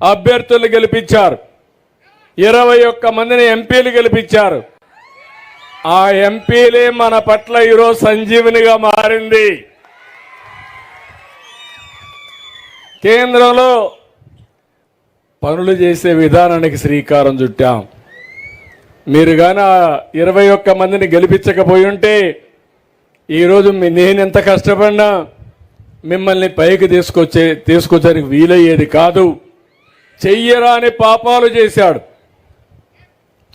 అభ్యర్థులు గెలిపించారు. ఇరవై ఒక్క మందిని ఎంపీలు గెలిపించారు. ఆ ఎంపీలే మన పట్ల ఈరోజు సంజీవినిగా మారింది. కేంద్రంలో పనులు చేసే విధానానికి శ్రీకారం చుట్టాం. మీరు కానీ ఆ ఇరవై ఒక్క మందిని గెలిపించకపోయి ఉంటే ఈరోజు నేను ఎంత కష్టపడినా మిమ్మల్ని పైకి తీసుకొచ్చే తీసుకొచ్చడానికి వీలయ్యేది కాదు. చెయ్యరాని పాపాలు చేశాడు.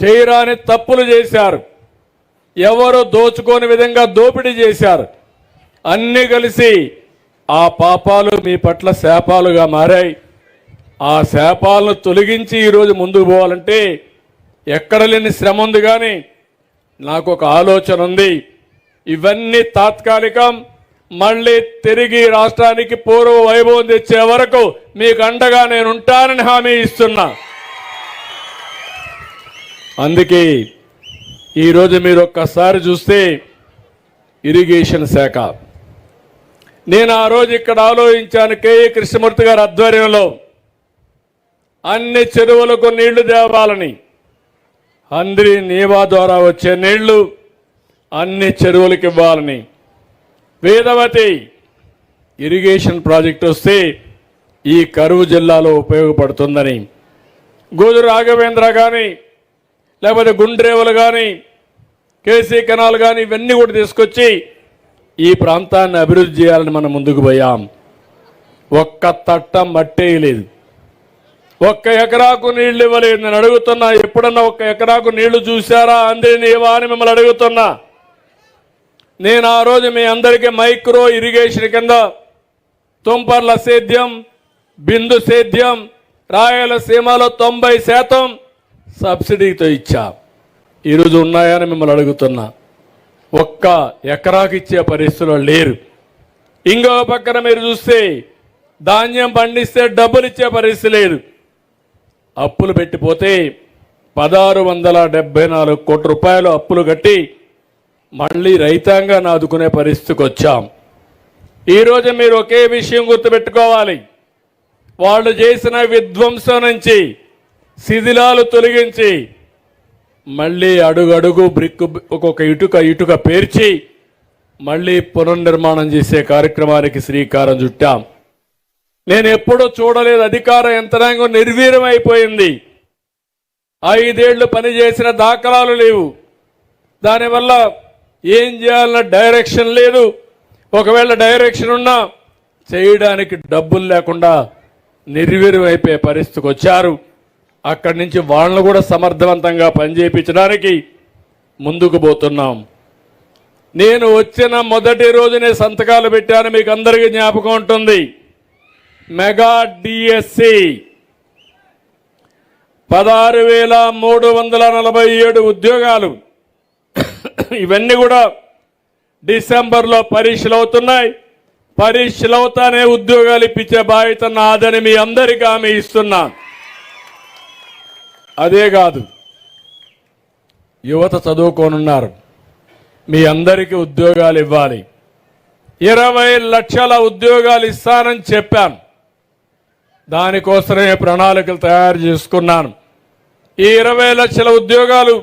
చేయరాని తప్పులు చేశారు. ఎవరు దోచుకోని విధంగా దోపిడీ చేశారు. అన్నీ కలిసి ఆ పాపాలు మీ పట్ల శాపాలుగా మారాయి. ఆ శాపాలను తొలగించి ఈరోజు ముందుకు పోవాలంటే ఎక్కడ లేని శ్రమ ఉంది కానీ నాకు ఒక ఆలోచన ఉంది. ఇవన్నీ తాత్కాలికం. మళ్ళీ తిరిగి రాష్ట్రానికి పూర్వ వైభవం తెచ్చే వరకు మీకు అండగా నేను ఉంటానని హామీ ఇస్తున్నా. అందుకే ఈరోజు మీరు ఒక్కసారి చూస్తే ఇరిగేషన్ శాఖ. నేను ఆ రోజు ఇక్కడ ఆలోచించాను కేఏ కృష్ణమూర్తి గారి ఆధ్వర్యంలో. అన్ని చెరువులకు నీళ్ళు తేవాలని. అందరి నీవా ద్వారా వచ్చే నీళ్ళు అన్ని చెరువులకు ఇవ్వాలని. వేదవతి ఇరిగేషన్ ప్రాజెక్ట్ వస్తే ఈ కరువు జిల్లాలో ఉపయోగపడుతుందని. గోదు రాఘవేంద్ర కానీ లేకపోతే గుండ్రేవులు కానీ కేసీ కెనాల్ కానీ ఇవన్నీ కూడా తీసుకొచ్చి ఈ ప్రాంతాన్ని అభివృద్ధి చేయాలని మనం ముందుకు పోయాం. ఒక్క తట్ట మట్టేయలేదు ఒక్క ఎకరాకు నీళ్ళు ఇవ్వలేదు నేను అడుగుతున్నా. ఎప్పుడన్నా ఒక్క ఎకరాకు నీళ్ళు చూశారా? అందరి నీవా అని మిమ్మల్ని అడుగుతున్నా. నేను ఆ రోజు మీ అందరికీ మైక్రో ఇరిగేషన్ కింద తుంపర్ల సేద్యం బిందు సేద్యం రాయలసీమలో తొంభై శాతం సబ్సిడీతో ఇచ్చా. ఈరోజు ఉన్నాయని మిమ్మల్ని అడుగుతున్నా. ఒక్క ఎకరాకి ఇచ్చే పరిస్థితిలో లేరు. ఇంకో పక్కన మీరు చూస్తే ధాన్యం పండిస్తే డబ్బులు ఇచ్చే పరిస్థితి లేదు. అప్పులు పెట్టిపోతే పదహారు వందల డెబ్బై నాలుగు కోట్ల రూపాయలు అప్పులు కట్టి మళ్ళీ రైతాంగాన్ని ఆదుకునే పరిస్థితికి వచ్చాం. ఈరోజు మీరు ఒకే విషయం గుర్తుపెట్టుకోవాలి. వాళ్ళు చేసిన విధ్వంసం నుంచి శిథిలాలు తొలగించి మళ్ళీ అడుగడుగు బ్రిక్ ఒక్కొక్క ఇటుక ఇటుక పేర్చి మళ్ళీ పునర్నిర్మాణం చేసే కార్యక్రమానికి శ్రీకారం చుట్టాం. నేను ఎప్పుడూ చూడలేదు అధికార యంత్రాంగం నిర్వీర్యం అయిపోయింది ఐదేళ్ళు పనిచేసిన దాఖలాలు లేవు. దానివల్ల ఏం చేయాలన్న డైరెక్షన్ లేదు. ఒకవేళ డైరెక్షన్ ఉన్నా చేయడానికి డబ్బులు లేకుండా నిర్వీర్యం అయిపోయే పరిస్థితికి వచ్చారు. అక్కడి నుంచి వాళ్ళను కూడా సమర్థవంతంగా పనిచేయించడానికి ముందుకు పోతున్నాం. నేను వచ్చిన మొదటి రోజునే సంతకాలు పెట్టాను మీకు అందరికీ జ్ఞాపకం ఉంటుంది. మెగా డిఎస్సి పదహారు వేల మూడు వందల నలభై ఏడు ఉద్యోగాలు. ఇవన్నీ కూడా డిసెంబర్లో పరీక్షలు అవుతున్నాయి పరీక్షలు అవుతానే ఉద్యోగాలు ఇప్పించే బాధ్యత నాదని మీ అందరికీ ఆమె ఇస్తున్నా. అదే కాదు యువత చదువుకోనున్నారు. మీ అందరికీ ఉద్యోగాలు ఇవ్వాలి. ఇరవై లక్షల ఉద్యోగాలు ఇస్తానని చెప్పాను. దానికోసమే ప్రణాళికలు తయారు చేసుకున్నాను. ఈ ఇరవై లక్షల ఉద్యోగాలు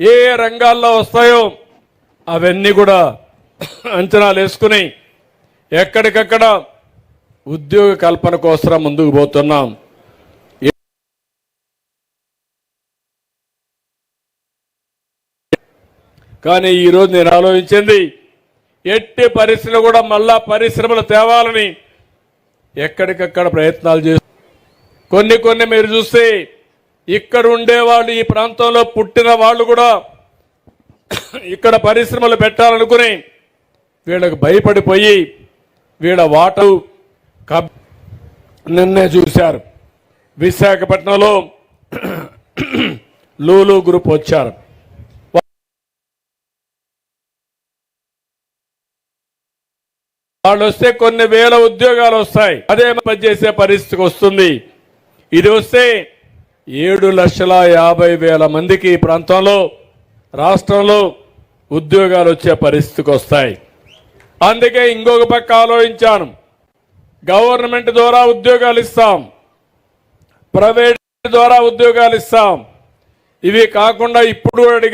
ఏ ఏ రంగాల్లో వస్తాయో అవన్నీ కూడా అంచనాలు వేసుకుని ఎక్కడికక్కడ ఉద్యోగ కల్పన కోసం ముందుకు పోతున్నాం. కానీ ఈరోజు నేను ఆలోచించింది ఎట్టి పరిస్థితులు కూడా మళ్ళా పరిశ్రమలు తేవాలని ఎక్కడికక్కడ ప్రయత్నాలు చేస్తూ కొన్ని కొన్ని మీరు చూస్తే ఇక్కడ ఉండేవాళ్ళు ఈ ప్రాంతంలో పుట్టిన వాళ్ళు కూడా ఇక్కడ పరిశ్రమలు పెట్టాలనుకుని వీళ్ళకు భయపడిపోయి వీళ్ళ వాటు కబ్ నిన్నే చూశారు. విశాఖపట్నంలో లూలు గ్రూప్ వచ్చారు. వాళ్ళు వస్తే కొన్ని వేల ఉద్యోగాలు వస్తాయి. అదే పనిచేసే పరిస్థితికి వస్తుంది. ఇది వస్తే ఏడు లక్షల యాభై వేల మందికి ఈ ప్రాంతంలో రాష్ట్రంలో ఉద్యోగాలు వచ్చే పరిస్థితికి వస్తాయి. అందుకే ఇంకొక పక్క ఆలోచించాను. గవర్నమెంట్ ద్వారా ఉద్యోగాలు ఇస్తాం. ప్రైవేట్ ద్వారా ఉద్యోగాలు ఇస్తాం. ఇవి కాకుండా ఇప్పుడు అడిగా